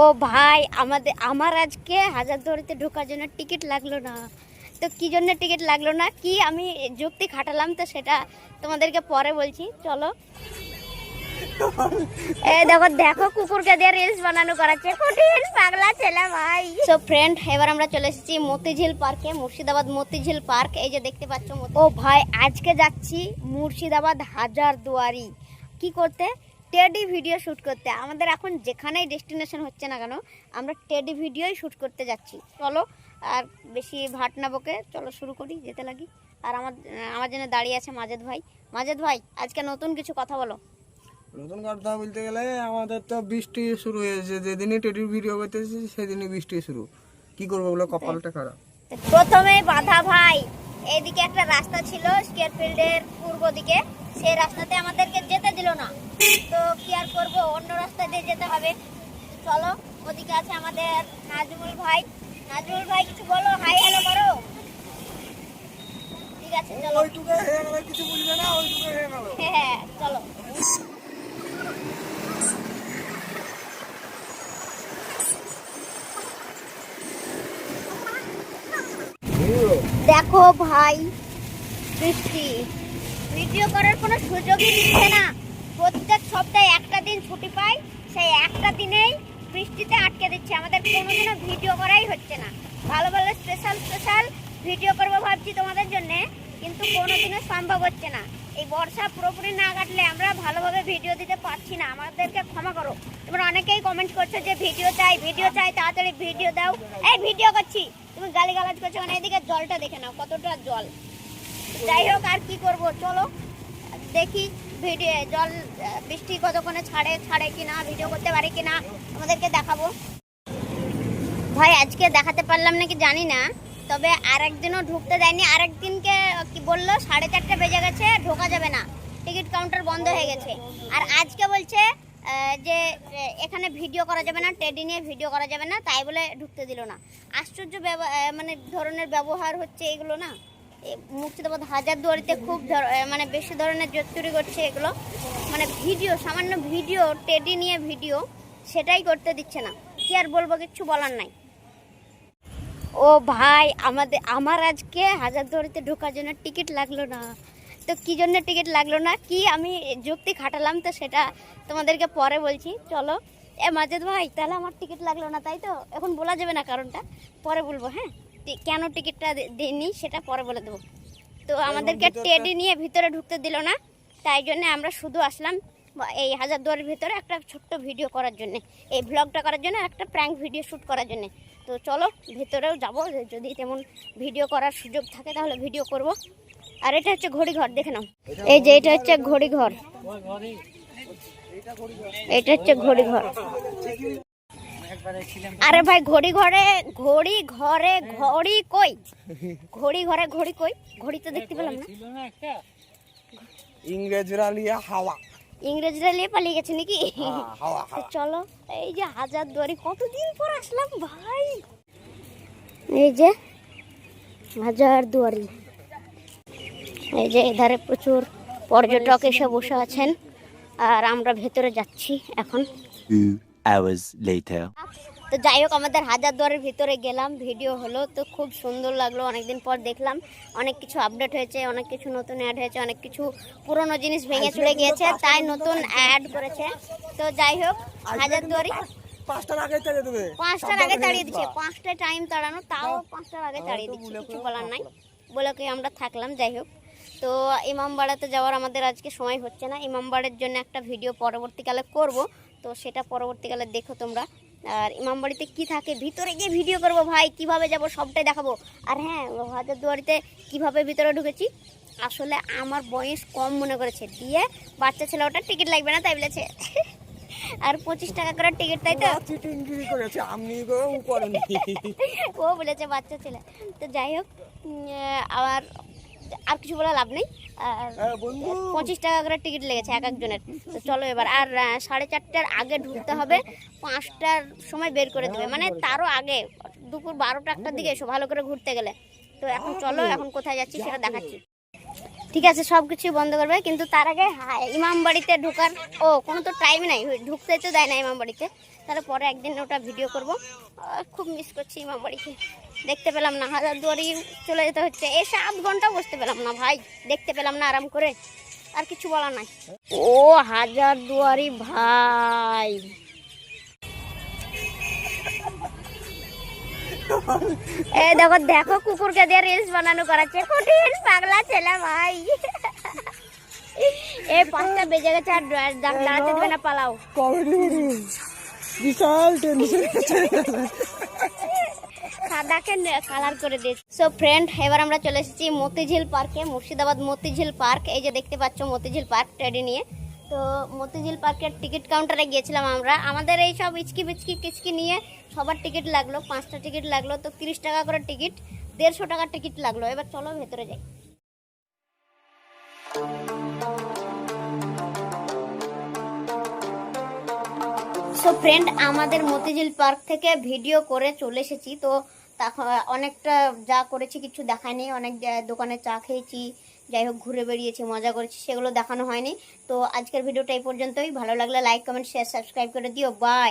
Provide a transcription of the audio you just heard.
ও ভাই, আমাদের, আমার আজকে হাজারদুয়ারিতে ঢোকার জন্য টিকিট লাগল না। তো কি জন্য টিকিট লাগল না? কি আমি যুক্তি খাটালাম, তো সেটা তোমাদেরকে পরে বলছি। চলো। এই দেখো দেখো কুকুরকে দিয়ে রিলস বানানো করাচ্ছে। কঠিন পাগলা ছেলে ভাই। সো ফ্রেন্ড এবার আমরা চলে এসেছি মতিঝিল পার্কে মুর্শিদাবাদ মতিঝিল পার্ক এই যে দেখতে পাচ্ছ ও ভাই, আজকে যাচ্ছি মুর্শিদাবাদ হাজার দুয়ারি কি করতে? টেডি ভিডিও শ্যুট করতে। আমাদের এখন যেখানেই ডেস্টিনেশন হচ্ছে না কেন আমরা টেডি ভিডিওই শ্যুট করতে যাচ্ছি। চলো আর বেশি ভাট না বকে চলো শুরু করি যেতে লাগি। আর আমার আমার জন্য দাঁড়িয়ে আছে মাজেদ ভাই। মাজেদ ভাই আজকে নতুন কিছু কথা বলো। নতুন কথা বলতে গেলে আমাদের তো বৃষ্টি শুরু হয়েছে। যেদিনই টেডির ভিডিও করতেছি সেদিনই বৃষ্টি শুরু। কি করব বলো? কপালটা খারাপ। প্রথমে বাধা ভাই। এইদিকে একটা রাস্তা ছিল স্কেয়ার ফিল্ডের পূর্ব দিকে। সেই রাস্তাতে আমাদেরকে যেতে দিল না। তো কি আর করব? অন্য রাস্তা দিয়ে যেতে হবে। চলো ওদিকে আছে আমাদের নাজমুল ভাই। নাজমুল ভাই কিছু বলো? হাই হ্যালো করো ঠিক আছে চলো। ওইটুকু হয়ে গেল কিছু বুঝবে না ওইটুকু হয়ে গেল। হ্যাঁ হ্যাঁ চলো। দেখো ভাই বৃষ্টি ভিডিও করার কোনো সুযোগই দিচ্ছে না। প্রত্যেক সপ্তাহে একটা দিন ছুটি পাই, সেই একটা দিনেই বৃষ্টিতে আটকে দিচ্ছে। আমাদের কোনোদিনও ভিডিও করাই হচ্ছে না। ভালো ভালো স্পেশাল স্পেশাল ভিডিও করব ভাবছি তোমাদের জন্য, কিন্তু কোনোদিনও সম্ভব হচ্ছে না। এই বর্ষা পুরোপুরি না কাটলে আমরা ভালোভাবে ভিডিও দিতে পারছি না। আমাদেরকে ক্ষমা করো। তোমরা অনেকেই কমেন্ট করছ যে ভিডিও চাই ভিডিও চাই, তাড়াতাড়ি ভিডিও দাও। এই ভিডিও করছি। তুমি গালি গালাজ করছ মানে এদিকে জলটা দেখে নাও, কতটা জল। যাই হোক, আর কি করব? চলো, দেখি ভিডিও, জল, বৃষ্টি কতক্ষণে ছাড়ে ছাড়ে কিনা, ভিডিও করতে পারি কিনা আমাদেরকে দেখাবো। ভাই, আজকে দেখাতে পারলাম নাকি জানি না, তবে আর একদিনও ঢুকতে দেয়নি। আর একদিনকে কি বলল, সাড়ে চারটে বেজে গেছে, ঢোকা যাবে না। টিকিট কাউন্টার বন্ধ হয়ে গেছে। আর আজকে বলছে যে, এখানে ভিডিও করা যাবে না, টেডি নিয়ে ভিডিও করা যাবে না, তাই বলে ঢুকতে দিল না। আশ্চর্য মানে ধরনের ব্যবহার হচ্ছে এগুলো না। মুর্শিদাবাদ হাজার দুয়ারিতে খুব মানে বেশি ধরনের জোর চুরি করছে এগুলো। মানে ভিডিও, সামান্য ভিডিও, টেডি নিয়ে ভিডিও, সেটাই করতে দিচ্ছে না। কি আর বলব, কিচ্ছু বলার নাই। ও ভাই, আমাদের, আমার আজকে হাজারদুয়ারিতে ঢোকার জন্য টিকিট লাগল না। তো কি জন্য টিকিট লাগল না? কি আমি যুক্তি খাটালাম তো সেটা তোমাদেরকে পরে বলছি। চলো। এ, মাজেদ ভাই, তাহলে আমার টিকিট লাগল না, তাই তো? এখন বলা যাবে না কারণটা। পরে বলব হ্যাঁ? কেন টিকিটটা দিইনি সেটা পরে বলে দেবো। তো আমাদেরকে টেডি নিয়ে ভিতরে ঢুকতে দিল না তাই জন্য আমরা শুধু আসলাম এই হাজারদুয়ারির ভিতরে একটা ছোট্ট ভিডিও করার জন্য এই ব্লগটা করার জন্য একটা প্র্যাঙ্ক ভিডিও শ্যুট করার জন্য। তো চলো ভেতরেও যাব যদি তেমন ভিডিও করার সুযোগ থাকে তাহলে ভিডিও করব। আর এটা হচ্ছে ঘড়িঘর দেখে নাও। এই যে এটা হচ্ছে ঘড়িঘর। এটা হচ্ছে ঘড়ি ঘর আরে ভাই ঘড়ি ঘরে ঘড়ি ঘরে ঘড়ি কই? ঘড়ি ঘরে ঘড়ি কই? ঘড়ি তো দেখতে পেলাম না। ইংরেজরা লিয়া হাওয়া। ইংরেজরা নিয়ে পালিয়ে গেছে নাকি? হ্যাঁ, হাওয়া হাওয়া। চলো এই যে হাজার দুয়ারি কতদিন পর আসলাম ভাই? এই যে হাজার দুয়ারি এই যে এধারে প্রচুর পর্যটক এসে বসে আছেন আর আমরা ভেতরে যাচ্ছি এখন। Hours later. তো যাই হোক আমাদের হাজার দুয়ারের ভিতরে গেলাম ভিডিও হলো তো খুব সুন্দর লাগল অনেকদিন পর দেখলাম অনেক কিছু আপডেট হয়েছে অনেক কিছু নতুন অ্যাড হয়েছে অনেক কিছু পুরনো জিনিস ভেঙে চলে গিয়েছে তাই নতুন অ্যাড করেছে। তো যাই হোক হাজার দুয়ারি পাঁচটার আগে চলে দেবে। পাঁচটার আগে তাড়িয়ে দিচ্ছে পাঁচটায় টাইম তাড়ানো তাও পাঁচটার আগে তাড়িয়ে দিচ্ছে কিছু বলার নাই বলে কি আমরা থাকলাম যাই হোক। তো ইমামবাড়াতে যাওয়ার আমাদের আজকে সময় হচ্ছে না ইমামবাড়ের জন্য একটা ভিডিও পরবর্তীকালে করব। তো সেটা পরবর্তীকালে দেখো তোমরা। আর ইমামবাড়িতে কি থাকে? ভিতরে গিয়ে ভিডিও করব ভাই কীভাবে যাব সবটাই দেখাবো। আর হ্যাঁ হাজারদুয়ারিতে কীভাবে ভিতরে ঢুকেছি? আসলে আমার বয়স কম মনে করেছে। দিয়ে বাচ্চা ছেলে ওটা টিকিট লাগবে না তাই বলেছে। আর পঁচিশ টাকা করে টিকিট তাই তো? ও বলেছে বাচ্চা ছেলে। তো যাই হোক আবার আর কিছু বলে লাভ নেই। আর হ্যাঁ, পঁচিশ টাকা করে টিকিট লেগেছে এক একজনের। তো চলো এবার আর সাড়ে চারটার আগে ঢুকতে হবে পাঁচটার সময় বের করে দেবে। মানে তারও আগে দুপুর বারোটা একটার দিকে এসো ভালো করে ঘুরতে গেলে। তো এখন চলো এখন কোথায় যাচ্ছি সেটা দেখাচ্ছি। ঠিক আছে সব কিছু বন্ধ করবে, কিন্তু তার আগে ইমাম বাড়িতে ঢোকার, ও, কোনো তো টাইম নাই, ঢুকতে তো দেয় না ইমাম বাড়িতে। তাহলে পরে একদিন ওটা ভিডিও করব। খুব মিস করছি ইমাম বাড়িকে। দেখতে পেলাম না, হাজার দুয়ারি চলে যেতে হচ্ছে। এই আধ ঘণ্টা বসতে পেলাম না, ভাই, দেখতে পেলাম না আরাম করে। আর কিছু বলা নাই। ও হাজার দুয়ারি ভাই। এই দেখো দেখো কুকুরকে দিয়ে রিলস বানানো করাচ্ছে। কঠিন পাগলা ছেলে ভাই। এই পাঁচটা বেজে গেছে আর দাঁড়াতে দেবে না পালাও। বিশাল টেনশন সাদাকে কালার করে দিয়েছে। সো ফ্রেন্ড এবার আমরা চলে এসেছি মতিঝিল পার্কে মুর্শিদাবাদ মতিঝিল পার্ক এই যে দেখতে পাচ্ছ মতিঝিল পার্ক ট্রেডি নিয়ে। তো মতিঝিল পার্কের টিকিট কাউন্টারে গিয়েছিলাম আমরা। আমাদের এই সব ইচকি বিচকি কিচকি নিয়ে সবার টিকিট লাগল, পাঁচটা টিকিট লাগল, তো তিরিশ টাকা করে টিকিট, দেড়শো টাকার টিকিট লাগল। এবার চলো ভেতরে যাই। সো ফ্রেন্ড আমাদের মতিঝিল পার্ক থেকে ভিডিও করে চলে এসেছি। তো অনেকটা যা করেছি কিছু দেখায়নি। অনেক দোকানে চা খেয়েছি যাই হোক ঘুরে বেরিয়েছি মজা করেছি, সেগুলো দেখানো হয়নি। তো আজকের ভিডিওটা এই পর্যন্তই। ভালো লাগলে লাইক কমেন্ট শেয়ার সাবস্ক্রাইব করে দিও। বাই